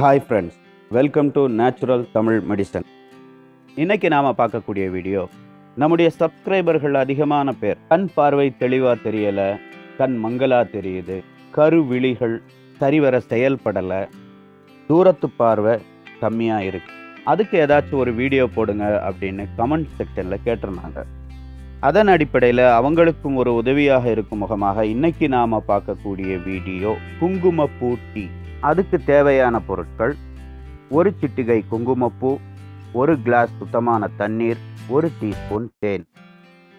Hi friends welcome to natural Tamil medicine இன்னைக்கு நாம் பார்க்கக்கூடிய வீடியோ நம்முடைய சப்ஸ்கிரைபர்கள் அதிகமான பேர். கண் பார்வை தெளிவாக தெரியலை கண் மங்கலா தெரியுது கருவிழிகள் சரிவர செயல்படலை தூரத்து பார்வை கம்மியாக இருக்கு. அதுக்கு ஏதாச்சும் ஒரு வீடியோ போடுங்க அப்படின்னு கமெண்ட் செக்ஷனில் கேட்டிருந்தாங்க. அதன் அடிப்படையில் அவங்களுக்கும் ஒரு உதவியாக இருக்கும் முகமாக இன்னைக்கு நாம் பார்க்கக்கூடிய வீடியோ குங்குமப்பூ டீ. அதுக்கு தேவையான பொருட்கள் ஒரு சிட்டிகை குங்குமப்பூ ஒரு கிளாஸ் சுத்தமான தண்ணீர் ஒரு டீஸ்பூன் தேன்.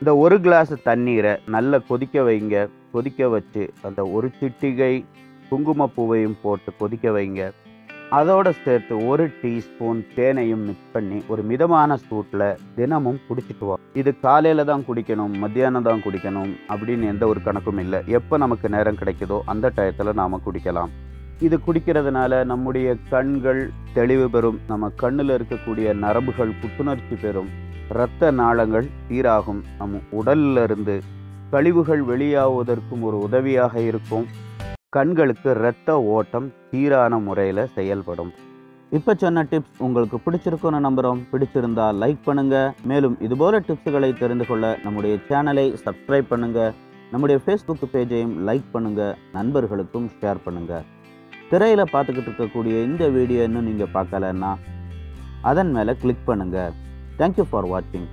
இந்த ஒரு கிளாஸ் தண்ணீரை நல்லா கொதிக்க வைங்க. கொதிக்க வச்சு அந்த ஒரு சிட்டிகை குங்குமப்பூவையும் போட்டு கொதிக்க வைங்க. அதோட சேர்த்து ஒரு டீஸ்பூன் தேனையும் மிக்ஸ் பண்ணி ஒரு மிதமான சூட்டில் தினமும் குடிச்சிட்டு வா. இது காலையில் தான் குடிக்கணும் மத்தியானம் தான் குடிக்கணும் அப்படின்னு எந்த ஒரு கணக்கும் இல்லை. எப்போ நமக்கு நேரம் கிடைக்குதோ அந்த டயத்தில் நாம் குடிக்கலாம். இது குடிக்கிறதுனால நம்முடைய கண்கள் தெளிவு பெறும். நம்ம கண்ணில் இருக்கக்கூடிய நரம்புகள் புத்துணர்ச்சி பெறும். இரத்த நாளங்கள் சீராகும். நம் உடலிலிருந்து கழிவுகள் வெளியாவதற்கும் ஒரு உதவியாக இருக்கும். கண்களுக்கு இரத்த ஓட்டம் சீரான முறையில் செயல்படும். இப்போ சொன்ன டிப்ஸ் உங்களுக்கு பிடிச்சிருக்கும்னு நம்புகிறோம் பிடிச்சிருந்தா லைக் பண்ணுங்கள் மேலும் இதுபோல டிப்ஸுகளை தெரிந்து கொள்ள நம்முடைய சேனலை சப்ஸ்கிரைப் பண்ணுங்கள் நம்முடைய ஃபேஸ்புக் பேஜையும் லைக் பண்ணுங்கள் நண்பர்களுக்கும் ஷேர் பண்ணுங்கள் திரையில் பார்த்துக்கிட்டு இருக்கக்கூடிய இந்த வீடியோ இன்னும் நீங்கள் பார்க்கலன்னா அதன் மேலே கிளிக் பண்ணுங்கள் தேங்க்யூ ஃபார் வாட்சிங்